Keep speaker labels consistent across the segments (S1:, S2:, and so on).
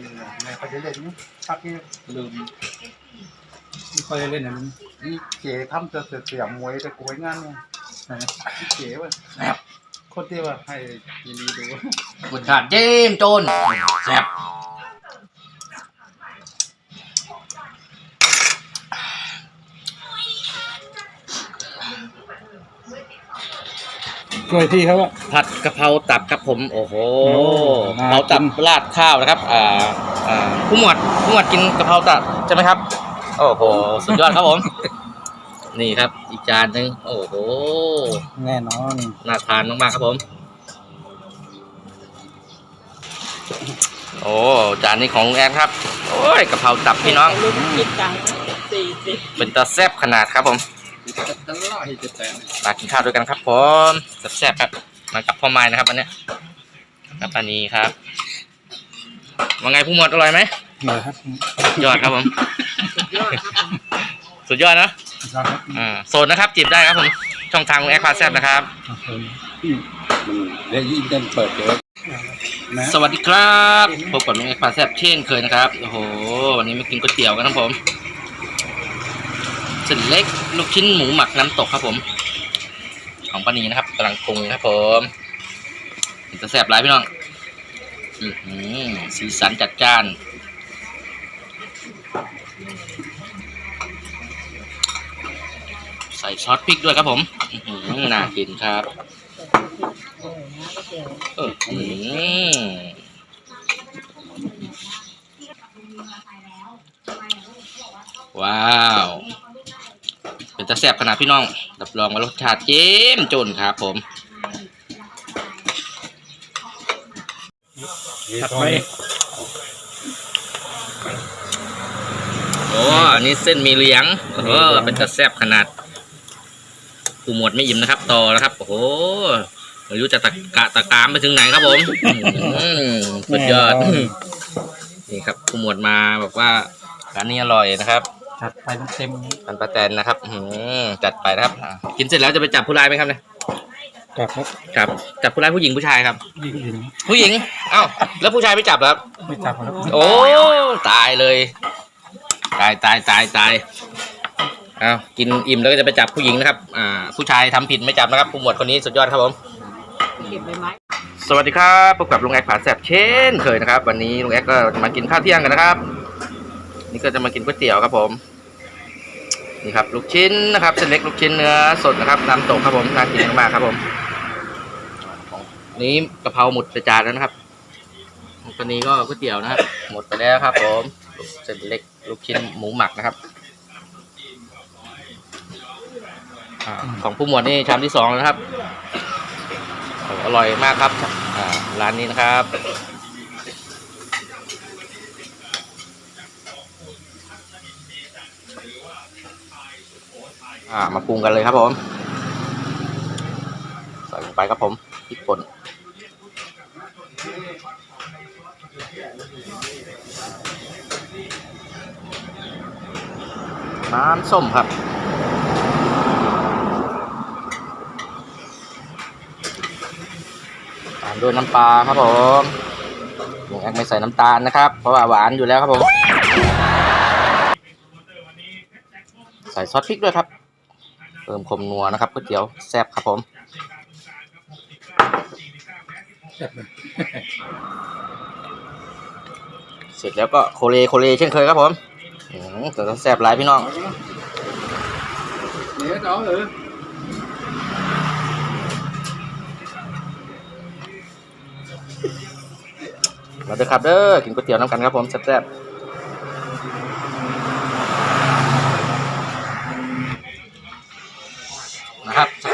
S1: แล้วในเขาจะเล่นนี่พักนี้
S2: ลืมไม่ค่อยได้เล่นนะลุง
S1: นี่เก๋ทำเสือเสียมวยแต่กวยงานเนี่ยเก๋ว่ะคนที่ว่าให้ยินดีดู
S3: กุดขาดเจมโจนแซ่บ
S2: กล้วยที่เขาว่า
S3: ผัดกะเพราตับครับผม โอ้โห
S2: โอ้
S3: กะเพราตับ
S2: น่ากิน
S3: ราดข้าวนะครับ อ่าอ่าผู้หมวดผู้หมวดกินกะเพราตับใช่ไหมครับ โอ้โห สุดยอดครับผม นี่ครับ อีกจานหนึ่งโอ้โห
S2: แน่นอน
S3: น่าทานมากๆครับผม โอ้ จานนี้ของลุงแอนครับ โอ้ยกะเพราตับพี่น้อง
S4: ลูกคิดตังค์สี่สิบ
S3: เป็นตาแซ่บขนาดครับผม
S1: ตลอดที่จะแต่ง
S3: มากินข้าวด้วยกันครับผมแซ่บๆครับมากับพ่อไม้นะครับวันเนี้ยครับอันนี้ครับว่าไงผู้หมวดอร่อยไหม
S2: เลยครับ
S3: สุดยอดครับผม
S4: ยอดครับผม
S3: สุดยอดนะ
S2: ครับ
S3: อ่าโซนนะครับจีบได้ครับผมช่องทางแอคพาแซบนะครับ
S1: เดี๋ยวยิ่งเต้นเปิดเดี๋ยว
S2: นะ
S3: สวัสดีครับพบกับลุงแอคพาแซบเช่นเคยนะครับโอ้โหวันนี้มากินก๋วยเตี๋ยวกันครับผมเส้ นเล็ก ลูกชิ้นหมูหมักน้ำตกครับผม ของปานีนะครับกำลังปรุงครับผมจะแซ่บหลายพี่น้องสีสันจัดจ้านใส่ซอสพริกด้วยครับผมน่ากินครับ
S4: โอ้โหน้ำก๋วยเตี๋ยว
S3: เออหือว้าว เป็นจะแซ่บขนาดพี่น้อง รับรองว่ารสชาติเจ้มจนครับผม
S2: ถัดไป
S3: โอ้อันนี้เส้นหมีเหลียงเออเป็นจะแซ่บขนาดผู้หมวดไม่ยิ้มนะครับ ต่อนะครับ โอ้โหไม่รู้จะตะกะตะกามไปถึงไหนครับผมอื้อหือสุดยอด นี่ครับผู้หมวดมาบอกว่าร้านนี้อร่อยนะครับ
S2: ถัดไปเต็ม
S3: ปันปลาแตนนะครับอื้อหือจัดไปนะครับอ่ากินเสร็จแล้วจะไปจับผู้ร้ายไหมครับเนี่ย
S2: ๆกับครับ
S3: ครับจับผู้ร้ายผู้หญิงผู้ชายครับ
S2: ยิงยิง
S3: ผู้หญิงเอ้าแล้วผู้ชายไม่จับเหรอครับ
S2: ไม่จับครับ
S3: โอ้ตายเลย ตายตายตายตายเอากินอิ่มแล้วก็จะไปจับผู้หญิงนะครับ อ่า ผู้ชายทำผิดไม่จับนะครับผู้หมวดคนนี้สุดยอดครับผม
S4: เก็บใบไม้
S3: สวัสดีครับพบกับลุงแอกผาแสบเช่นเคยนะครับ วันนี้ลุงแอกก็จะมากินข้าวเที่ยงกันนะครับ นี่ก็จะมากินก๋วยเตี๋ยวครับผม นี่ครับลูกชิ้นนะครับเส้นเล็กลูกชิ้นเนื้อสดนะครับน้ำตกครับผมน่ากินมากๆครับผมนี้กะเพราหมดไปจานแล้วนะครับตอนนี้ก็ก๋วยเตี๋ยวนะครับ หมดไปแล้วครับ ผมเส้นเล็กลูกชิ้นหมูหมักนะครับอของผู้หมวดนี่ชามที่สองนะครับ อร่อยมากครับอ่าร้านนี้นะครับ อ่า มาปรุงกันเลยครับผม ใส่ลงไปครับผมพริกป่นน้ำส้มครับ ตามด้วยน้ำปลาครับผมลุงแอกไม่ใส่น้ำตาลนะครับ เพราะว่าหวานอยู่แล้วครับผม ใส่ซอสพริกด้วยครับ เพิ่มความนัวนะครับก๋วยเตี๋ยวแซ่บครับผม
S2: แซ่บเลย
S3: เสร็จแล้วก็โคเลโคเลเช่นเคยครับผมอืมแต่ต้องแซ่บหลายพี่น้อง
S1: เดี๋ยวเอาเออ
S3: มาเด้อครับเด้อกินก๋วยเตี๋ยวน้ำกันครับผมแซ่บๆ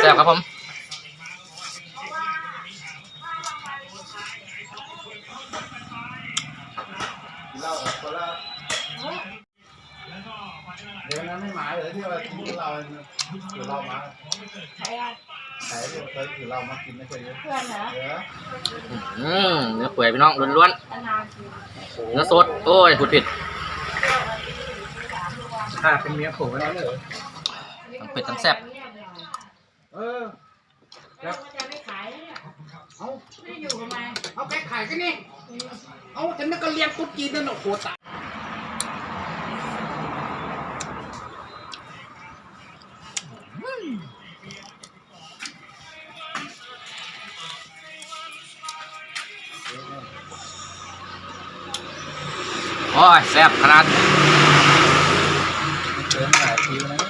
S3: ซ่บๆครับผม
S1: เราคนละเดี๋ยวนั้นไม่หมายเลยที่ว่ากินเราคือเรามา
S4: ใครอะ
S1: ไหนเดี๋ยวเคยคือเรามากินไม่เคยเยอะ
S4: เพื่อนเหรอ
S1: เดี๋ยว
S3: อืมเนื้อเปื่อยพี่น้องล้วน
S4: นานๆที
S3: ๆเนื้อสดโอ้ยพูดผิด
S2: ถ้าเป็นเมียผมแล้วเลย
S3: ทั้งเผ็ดทั้งแซ่บ
S1: เออ
S4: แล้วก็จะไม่ขายแล้วเนี่ย
S1: เอา
S4: ไม่ได้อยู่ทำไม
S1: เอาแพ็คไข่กันนี่
S4: เเอา
S1: แต่นั่นก็เรียนตุ๊ดจีนนั่นโอ้โหตาย
S3: โอ้ยแซ่บขนาด
S2: เติมหลายทีแล้วนะ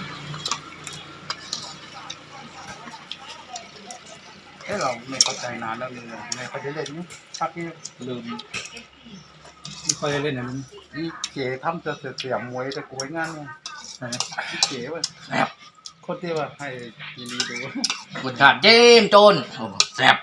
S1: เอ้ เข้าใจนานแล้วเลยไม่เข้าใจเล่นชักที่ลืม
S2: ไม่ค่อยได้เล่นนะลุง
S1: นี่เก๋ทำจะเสียมวยแต่กวยงานเนี่ยเก๋ว่ะคนที่ว่าให้ยินดีดู
S3: รสชาติเจมโจนแซ่บ